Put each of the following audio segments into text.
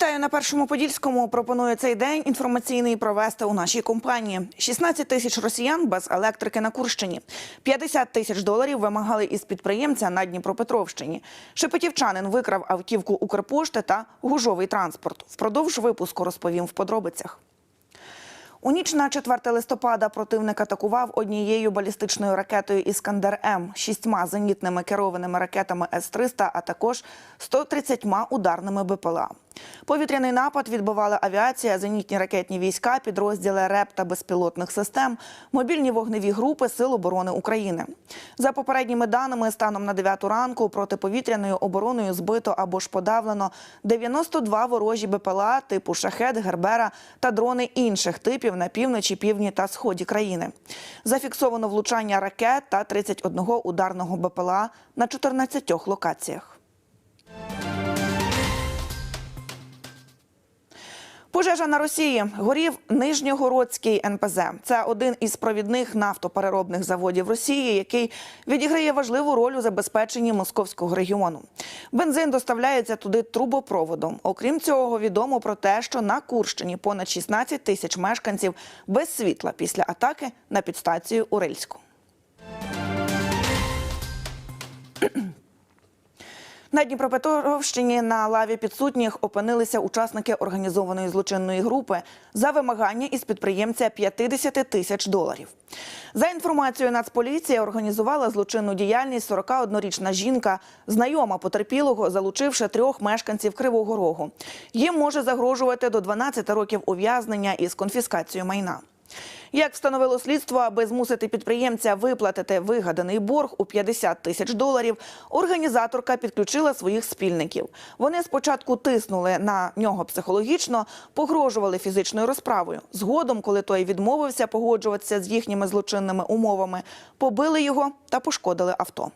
Вітаю на першому подільському. Пропоную цей день інформаційний провести у нашій компанії. 16 тисяч росіян без електрики на Курщині. 50 тисяч доларів вимагали із підприємця на Дніпропетровщині. Шепетівчанин викрав автівку Укрпошти та гужовий транспорт. Впродовж випуску розповім в подробицях. У ніч на 4 листопада противник атакував однією балістичною ракетою Іскандер М, шістьма зенітними керованими ракетами С-300, а також 130 ударними БПЛА. Повітряний напад відбивала авіація, зенітні ракетні війська, підрозділи РЕП та безпілотних систем, мобільні вогневі групи Сил оборони України. За попередніми даними, станом на 9 ранку протиповітряною обороною збито або ж подавлено 92 ворожі БПЛА типу Шахет, Гербера та дрони інших типів на півночі, півдні та сході країни. Зафіксовано влучання ракет та 31 ударного БПЛА на 14 локаціях. Пожежа на Росії горів Нижньогородський НПЗ. Це один із провідних нафтопереробних заводів Росії, який відіграє важливу роль у забезпеченні московського регіону. Бензин доставляється туди трубопроводом. Окрім цього, відомо про те, що на Курщині понад 16 тисяч мешканців без світла після атаки на підстанцію Урильську. На Дніпропетровщині на лаві підсудніх опинилися учасники організованої злочинної групи за вимагання із підприємця 50 тисяч доларів. За інформацією Нацполіції, організувала злочинну діяльність 41-річна жінка, знайома потерпілого, залучивши трьох мешканців Кривого Рогу. Їм може загрожувати до 12 років ув'язнення із конфіскацією майна. Як встановило слідство, аби змусити підприємця виплатити вигаданий борг у 50 тисяч доларів, організаторка підключила своїх спільників. Вони спочатку тиснули на нього психологічно, погрожували фізичною розправою. Згодом, коли той відмовився погоджуватися з їхніми злочинними умовами, побили його та пошкодили авто.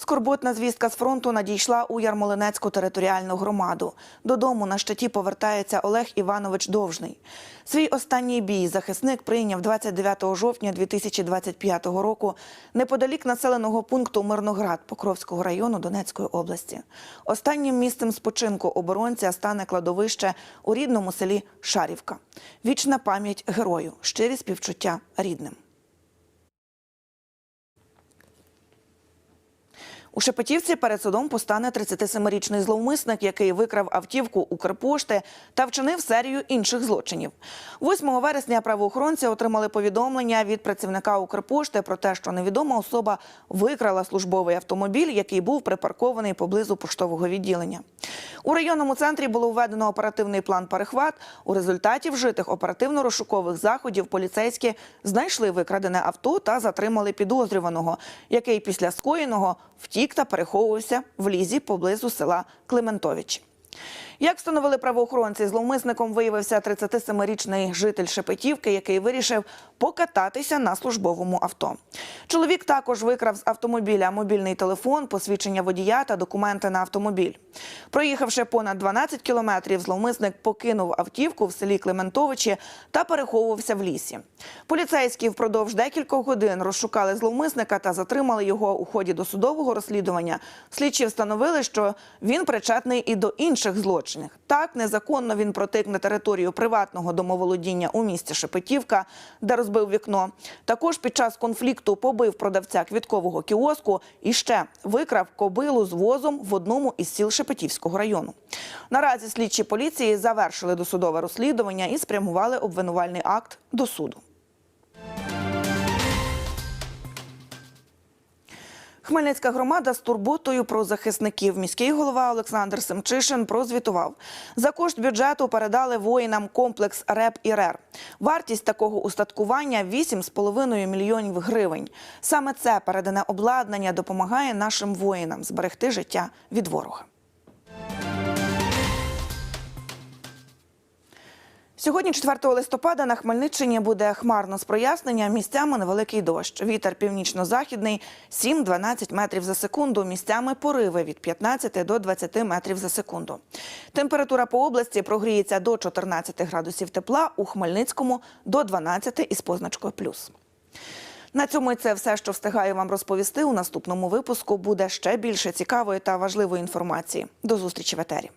Скорботна звістка з фронту надійшла у Ярмолинецьку територіальну громаду. Додому на щиті повертається Олег Іванович Довжний. Свій останній бій захисник прийняв 29 жовтня 2025 року неподалік населеного пункту Мирноград Покровського району Донецької області. Останнім місцем спочинку оборонця стане кладовище у рідному селі Шарівка. Вічна пам'ять герою, щирі співчуття рідним. У Шепетівці перед судом постане 37-річний зловмисник, який викрав автівку Укрпошти та вчинив серію інших злочинів. 8 вересня правоохоронці отримали повідомлення від працівника Укрпошти про те, що невідома особа викрала службовий автомобіль, який був припаркований поблизу поштового відділення. У районному центрі було введено оперативний план перехват. У результаті вжитих оперативно-розшукових заходів поліцейські знайшли викрадене авто та затримали підозрюваного, який після скоєного втік та переховувався в лізі поблизу села Клементович. Як встановили правоохоронці, зловмисником виявився 37-річний житель Шепетівки, який вирішив покататися на службовому авто. Чоловік також викрав з автомобіля мобільний телефон, посвідчення водія та документи на автомобіль. Проїхавши понад 12 кілометрів, зловмисник покинув автівку в селі Клементовичі та переховувався в лісі. Поліцейські впродовж декількох годин розшукали зловмисника та затримали його у ході досудового розслідування. Слідчі встановили, що він причетний і до інших злочинів. Так, незаконно він протик на територію приватного домоволодіння у місті Шепетівка, де розбив вікно. Також під час конфлікту побив продавця квіткового кіоску і ще викрав кобилу з возом в одному із сіл Шепетівського району. Наразі слідчі поліції завершили досудове розслідування і спрямували обвинувальний акт до суду. Хмельницька громада з турботою про захисників. Міський голова Олександр Семчишин прозвітував. За кошт бюджету передали воїнам комплекс РЕП і РЕР. Вартість такого устаткування 8,5 мільйонів гривень. Саме це передане обладнання допомагає нашим воїнам зберегти життя від ворога. Сьогодні, 4 листопада, на Хмельниччині буде хмарно з проясненням, місцями невеликий дощ. Вітер північно-західний 7-12 метрів за секунду, місцями пориви від 15 до 20 метрів за секунду. Температура по області прогріється до 14 градусів тепла, у Хмельницькому до 12 із позначкою плюс. На цьому і це все, що встигаю вам розповісти. У наступному випуску буде ще більше цікавої та важливої інформації. До зустрічі в етері.